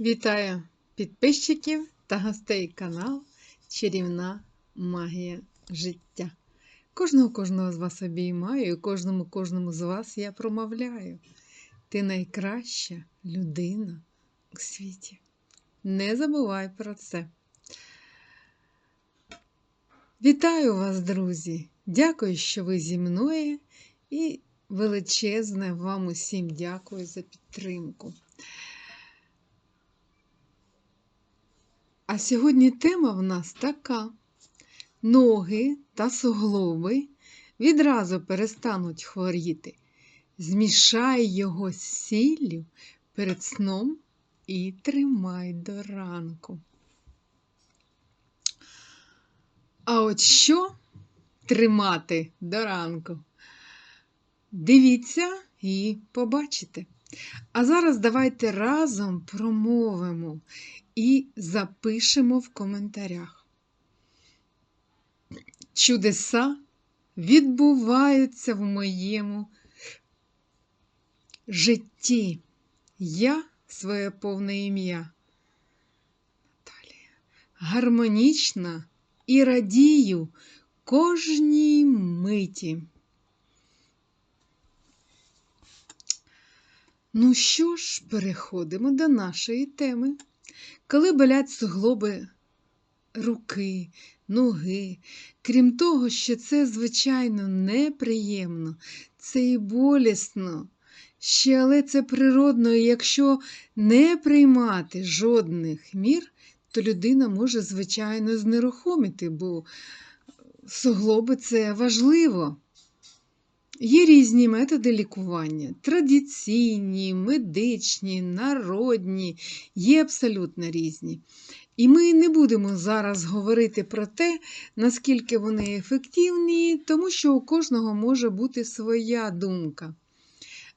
Вітаю підписчиків та гостей каналу Чарівна Магія життя. Кожного кожного з вас обіймаю, і кожному кожному з вас я промовляю. Ти найкраща людина у світі. Не забувай про це. Вітаю вас, друзі! Дякую, що ви зі мною, і величезне вам усім дякую за підтримку. А сьогодні тема в нас така: ноги та суглоби відразу перестануть хворіти. Змішай його з сіллю перед сном і тримай до ранку. А от що тримати до ранку? Дивіться і побачите. А зараз давайте разом промовимо і запишемо в коментарях. Чудеса відбуваються в моєму житті. Я своє повне ім'я. Наталія. Гармонічна і радію кожній миті. Ну що ж, переходимо до нашої теми. Коли болять суглоби руки, ноги, крім того, що це, звичайно, неприємно, це і болісно, ще, але це природно, і якщо не приймати жодних мір, то людина може, звичайно, знерухомити, бо суглоби це важливо. Є різні методи лікування: традиційні, медичні, народні, є абсолютно різні. І ми не будемо зараз говорити про те, наскільки вони ефективні, тому що у кожного може бути своя думка.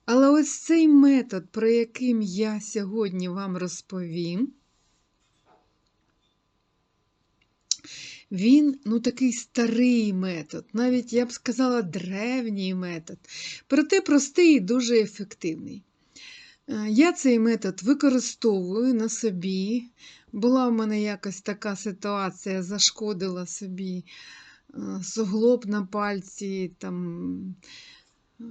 Але ось цей метод, про яким я сьогодні вам розповім, Він ну, такий старий метод, навіть я б сказала, древній метод, проте простий і дуже ефективний. Е, я цей метод використовую на собі. Була в мене якась така ситуація, зашкодила собі е, суглоб на пальці, там, е,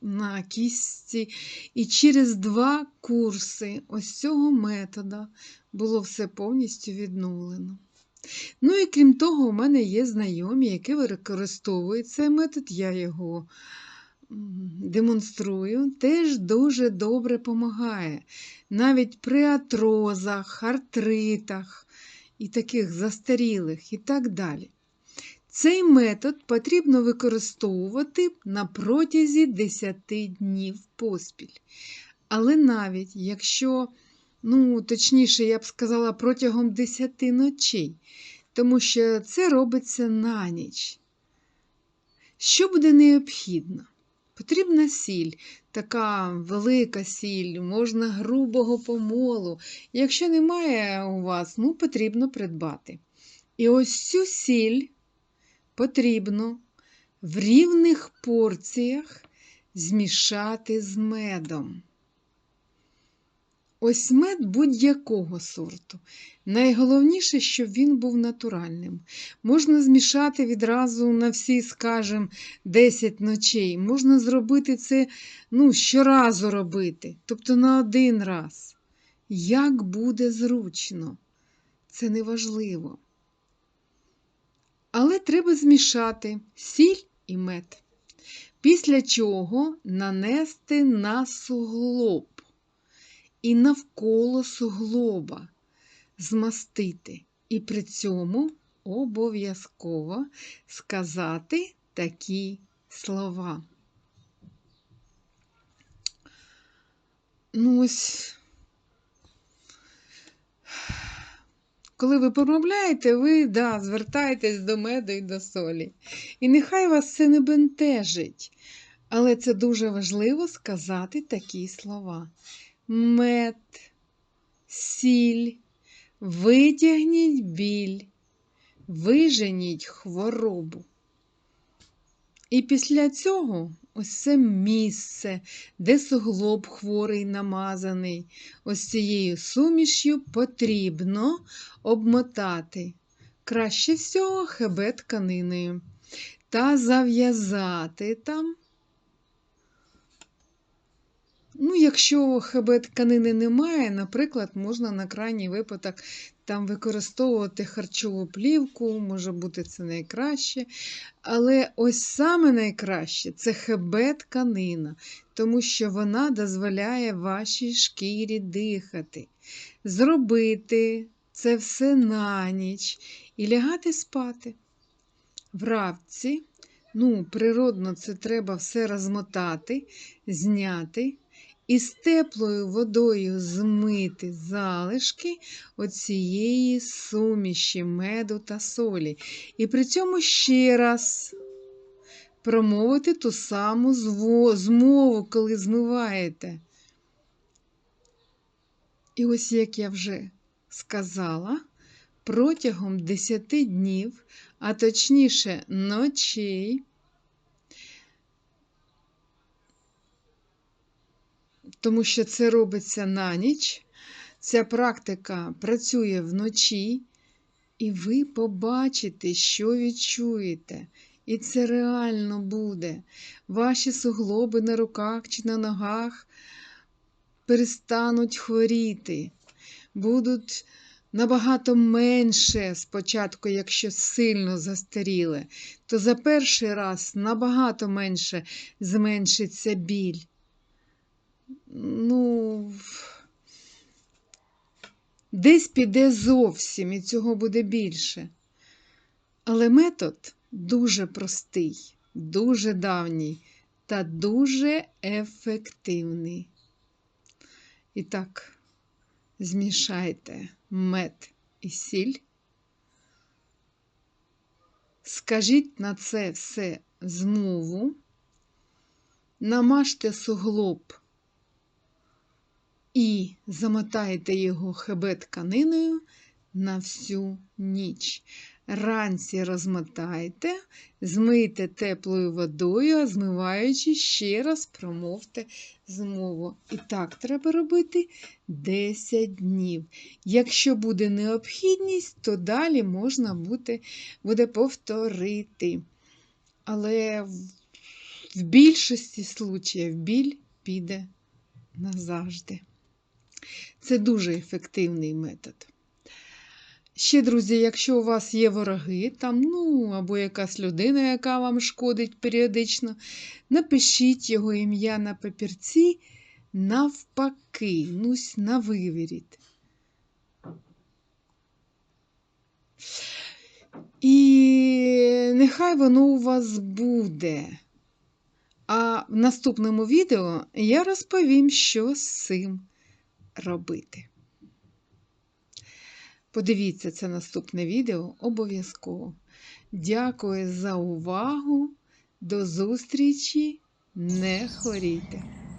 на кісті. І через два курси ось цього метода було все повністю відновлено. Ну і крім того, у мене є знайомі, які використовують цей метод, я його демонструю, теж дуже добре допомагає. Навіть при атрозах, артритах і таких застарілих і так далі. Цей метод потрібно використовувати на протязі 10 днів поспіль. Але навіть якщо Ну, точніше, я б сказала, протягом 10 ночей, тому що це робиться на ніч. Що буде необхідно? Потрібна сіль, така велика сіль, можна грубого помолу. Якщо немає у вас, ну, потрібно придбати. І ось цю сіль потрібно в рівних порціях змішати з медом. Ось мед будь-якого сорту. Найголовніше, щоб він був натуральним. Можна змішати відразу на всі, скажімо, 10 ночей. Можна зробити це ну, щоразу робити, тобто на один раз. Як буде зручно, це неважливо. Але треба змішати сіль і мед. Після чого нанести на суглоб і навколо суглоба змастити. І при цьому обов'язково сказати такі слова. Ну ось, коли ви промовляєте, ви да, звертаєтесь до меду і до солі. І нехай вас це не бентежить. Але це дуже важливо сказати такі слова мед, сіль, витягніть біль, виженіть хворобу. І після цього ось це місце, де суглоб хворий намазаний. Ось цією суміш'ю потрібно обмотати. Краще всього хебет тканиною. Та зав'язати там. Ну, якщо хебет тканини немає, наприклад, можна на крайній випадок там використовувати харчову плівку, може бути це найкраще. Але ось саме найкраще це хебет тканина, тому що вона дозволяє вашій шкірі дихати. Зробити це все на ніч і лягати спати. В равці, ну, природно, це треба все розмотати, зняти і з теплою водою змити залишки оцієї суміші меду та солі. І при цьому ще раз промовити ту саму змову, коли змиваєте. І ось як я вже сказала, протягом 10 днів, а точніше ночей, тому що це робиться на ніч. Ця практика працює вночі, і ви побачите, що відчуєте. І це реально буде. Ваші суглоби на руках чи на ногах перестануть хворіти, будуть набагато менше спочатку, якщо сильно застаріле, то за перший раз набагато менше зменшиться біль. Ну, десь піде зовсім, і цього буде більше. Але метод дуже простий, дуже давній та дуже ефективний. І так, змішайте мед і сіль. Скажіть на це все змову, намажте суглоб і замотайте його хебет тканиною на всю ніч. Ранці розмотайте, змийте теплою водою, а змиваючи, ще раз промовте змову. І так треба робити 10 днів. Якщо буде необхідність, то далі можна буде, буде повторити. Але в, більшості случаїв біль піде назавжди. Це дуже ефективний метод. Ще, друзі, якщо у вас є вороги, там, ну, або якась людина, яка вам шкодить періодично, напишіть його ім'я на папірці навпаки, нусь на виворіт. І нехай воно у вас буде. А в наступному відео я розповім, що з цим робити. Подивіться це наступне відео обов'язково. Дякую за увагу. До зустрічі! Не хворійте!